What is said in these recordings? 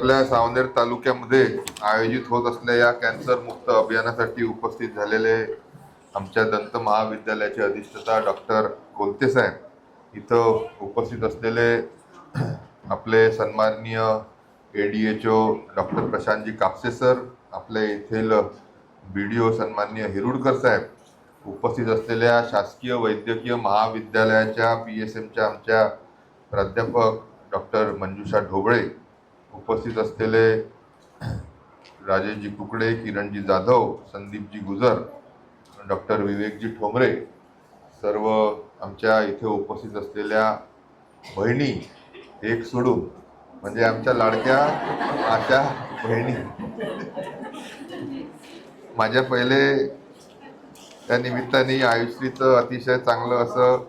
आपल्या सावनेर तालुक्यामध्ये आयोजित होत असलेल्या या कॅन्सर मुक्त अभियानासाठी उपस्थित झालेले आमच्या दंत महाविद्यालयाचे अधिष्ठता डॉक्टर कोलते साहेब. इथं उपस्थित असलेले आपले सन्माननीय A D H O doctor Prashantji Kapse sir आपले येथील बी डी ओ सन्माननीय हिरुडकर साहेब. उपस्थित असलेल्या शासकीय वैद्यकीय महाविद्यालयाच्या पी एस एमच्या आमच्या प्राध्यापक डॉक्टर मंजुषा ढोबळे. उपस्थित असलेले राजेशजी कुकडे किरणजी जाधव संदीपजी गुजर डॉक्टर विवेकजी ठोंबरे सर्व आमच्या इथे उपस्थित असलेल्या बहिणी एक सोडून म्हणजे आमच्या लाडक्या आशा बहिणी. माझ्या पहिले त्या निमित्ताने आयुष्यचं अतिशय चांगलं असं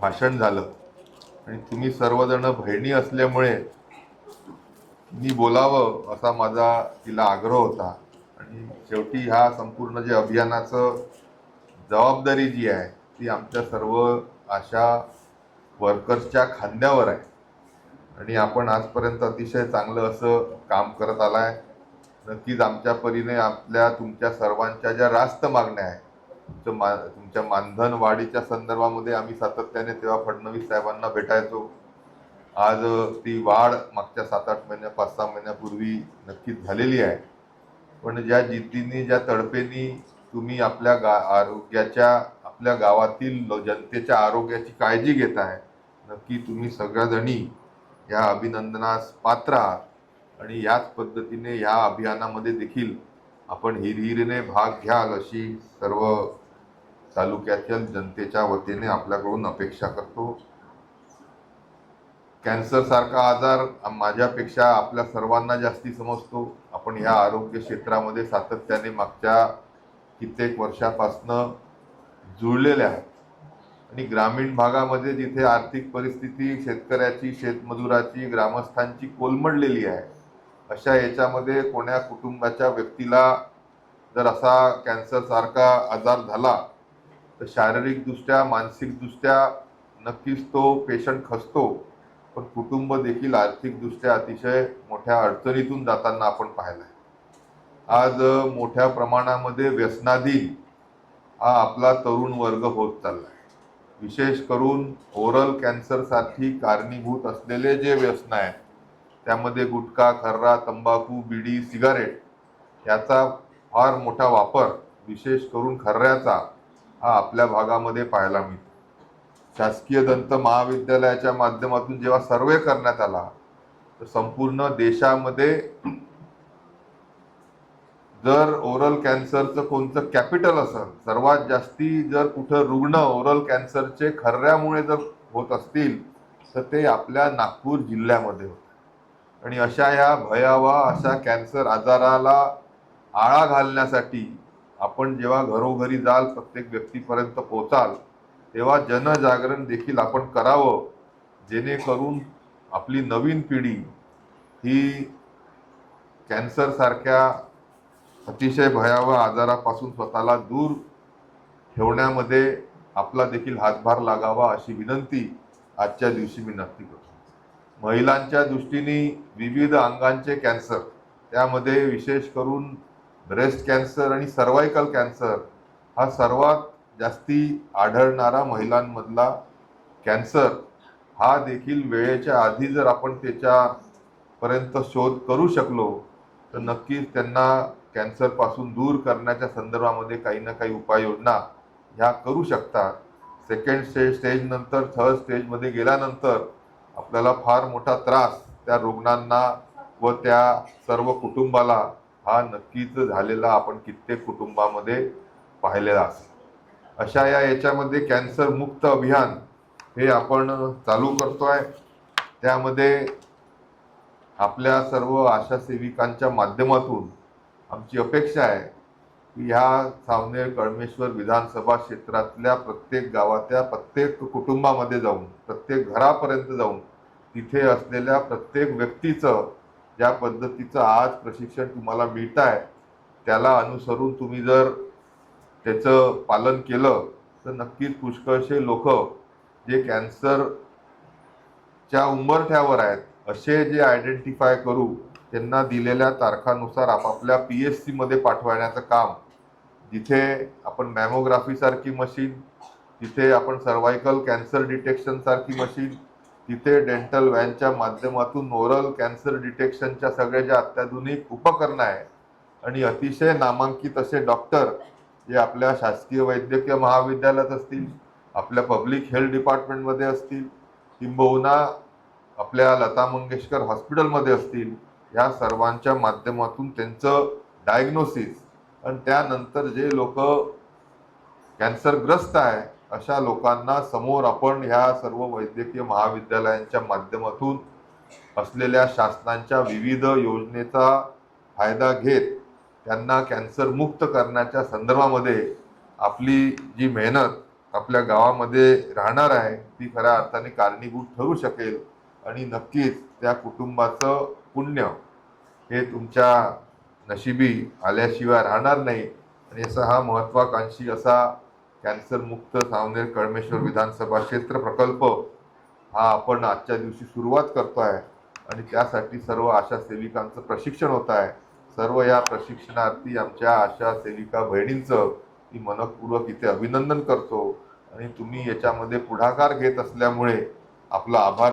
भाषण झालं. आणि तुम्ही सर्वजण बहिणी असल्यामुळे मी बोलावं असा माझा तिला आग्रह होता. आणि शेवटी ह्या संपूर्ण जे अभियानाचं जबाबदारी जी आहे ती आमच्या सर्व अशा वर्कर्सच्या खांद्यावर आहे. आणि आपण आजपर्यंत अतिशय चांगलं असं काम करत आलाय. नक्कीच आमच्या परीने आपल्या तुमच्या सर्वांच्या ज्या रास्त मागण्या आहेत तुमचं मा तुमच्या मानधन वाढीच्या संदर्भामध्ये आम्ही सातत्याने तेव्हा फडणवीस साहेबांना भेटायचो. आज ती वाढ मागच्या सात आठ महिन्या पाच सहा महिन्यापूर्वी नक्कीच झालेली आहे. पण ज्या जिद्दीने ज्या तडपेनी तुम्ही आपल्या गा आरोग्याच्या आपल्या गावातील जनतेच्या आरोग्याची काळजी घेत आहे नक्की तुम्ही सगळ्याजणी या अभिनंदनास पात्र आहात. आणि याच पद्धतीने या अभियानामध्ये देखील आपण हिरहिरीने भाग घ्याल अशी सर्व तालुक्यातील जनतेच्या वतीने आपल्याकडून अपेक्षा करतो. कॅन्सर सारखा आजार माझ्यापेक्षा आपल्या सर्वांना जास्ती समजतो. आपण ह्या आरोग्य क्षेत्रामध्ये सातत्याने मागच्या कित्येक वर्षापासनं जुळलेले आहेत. आणि ग्रामीण भागामध्ये जिथे आर्थिक परिस्थिती शेतकऱ्याची शेतमजुराची ग्रामस्थांची कोलमडलेली आहे अशा याच्यामध्ये कोण्या कुटुंबाच्या व्यक्तीला जर असा कॅन्सर सारखा आजार झाला तर शारीरिकदृष्ट्या मानसिकदृष्ट्या नक्कीच तो पेशंट खसतो पण कुटुंब देखील आर्थिकदृष्ट्या अतिशय मोठ्या अडचणीतून जाताना आपण पाहिलंय. आज मोठ्या प्रमाणामध्ये व्यसनाधीन हा आपला तरुण वर्ग होत चाललाय. विशेष करून ओरल कॅन्सरसाठी कारणीभूत असलेले जे व्यसन आहेत त्यामध्ये गुटखा खर्रा तंबाखू बिडी सिगारेट याचा फार मोठा वापर विशेष करून खर्ऱ्याचा हा आपल्या भागामध्ये पाहायला मिळतो. शासकीय दंत महाविद्यालयाच्या माध्यमातून जेव्हा सर्वे करण्यात आला तर संपूर्ण देशामध्ये जर ओरल कॅन्सरचं कोणतं कॅपिटल असेल सर्वात जास्ती जर कुठं रुग्ण ओरल कॅन्सरचे खर्ऱ्यामुळे जर होत असतील तर ते आपल्या नागपूर जिल्ह्यामध्ये होत. आणि अशा या भयावह अशा कॅन्सर आजाराला आळा घालण्यासाठी आपण जेव्हा घरोघरी जाल प्रत्येक व्यक्तीपर्यंत पोचाल तेव्हा जनजागरण देखील आपण करावं जेणेकरून आपली नवीन पिढी ही कॅन्सरसारख्या अतिशय भयावह आजारापासून स्वतःला दूर ठेवण्यामध्ये आपला देखील हातभार लागावा अशी विनंती आजच्या दिवशी मी नक्की करतो. महिलांच्या दृष्टीने विविध अंगांचे कॅन्सर त्यामध्ये विशेष करून ब्रेस्ट कॅन्सर आणि सर्वायकल कॅन्सर हा सर्वात जास्ती आढळणारा महिलांमधला कॅन्सर. हा देखील वेळेच्या आधी जर आपण त्याच्यापर्यंत शोध करू शकलो तर नक्कीच त्यांना कॅन्सरपासून दूर करण्याच्या संदर्भामध्ये काही ना काही उपाययोजना ह्या करू शकतात. सेकंड स्टेज स्टेजनंतर थर्ड स्टेजमध्ये गेल्यानंतर आपल्याला फार मोठा त्रास त्या रुग्णांना व त्या सर्व कुटुंबाला हा नक्कीच झालेला आपण कित्येक कुटुंबामध्ये पाहिलेला असेल. अशा या याच्यामध्ये कॅन्सर मुक्त अभियान हे आपण चालू करतो आहे त्यामध्ये आपल्या सर्व आशा सेविकांच्या माध्यमातून आमची अपेक्षा आहे की ह्या सावनेर कळमेश्वर विधानसभा क्षेत्रातल्या प्रत्येक गावातल्या प्रत्येक कुटुंबामध्ये जाऊन प्रत्येक घरापर्यंत जाऊन तिथे असलेल्या प्रत्येक व्यक्तीचं ज्या पद्धतीचं आज प्रशिक्षण तुम्हाला मिळत आहे त्याला अनुसरून तुम्ही जर त्याचं पालन केलं तर नक्कीच पुष्कळसे लोक जे कॅन्सरच्या उंबरठ्यावर आहेत असे जे आयडेंटिफाय करू त्यांना दिलेल्या तारखानुसार आपापल्या पी एस सीमध्ये पाठवण्याचं काम जिथे आपण मॅमोग्राफीसारखी मशीन तिथे आपण सर्वायकल कॅन्सर डिटेक्शन सारखी मशीन तिथे डेंटल व्हॅनच्या माध्यमातून ओरल कॅन्सर डिटेक्शनच्या सगळ्या ज्या अत्याधुनिक उपकरणं आहे आणि अतिशय नामांकित असे डॉक्टर जे आपल्या शासकीय वैद्यकीय महाविद्यालयात असतील आपल्या पब्लिक हेल्थ डिपार्टमेंटमध्ये असतील किंबहुना आपल्या लता मंगेशकर हॉस्पिटलमध्ये असतील या सर्वांच्या माध्यमातून त्यांचं डायग्नोसिस आणि त्यानंतर जे लोक कॅन्सरग्रस्त आहे अशा लोकांना समोर आपण ह्या सर्व वैद्यकीय महाविद्यालयांच्या माध्यमातून असलेल्या शासनाच्या विविध योजनेचा फायदा घेत त्यांना कॅन्सर मुक्त करण्याच्या संदर्भामध्ये आपली जी मेहनत आपल्या गावामध्ये राहणार आहे ती खऱ्या अर्थाने कारणीभूत ठरू शकेल आणि नक्कीच त्या कुटुंबाचं पुण्य हे तुमच्या नशिबी आल्याशिवाय राहणार नाही. आणि असा हा महत्वाकांक्षी असा कॅन्सरमुक्त सावनेर कळमेश्वर विधानसभा क्षेत्र प्रकल्प हा आपण आजच्या दिवशी सुरुवात करतो आहे. आणि त्यासाठी सर्व आशा सेविकांचं प्रशिक्षण होत आहे. सर्व या प्रशिक्षणार्थी आमच्या आशा सेविका बहिणींचं मी मनपूर्वक इथे अभिनंदन करतो. आणि तुम्ही याच्यामध्ये पुढाकार घेत असल्यामुळे आपला आभार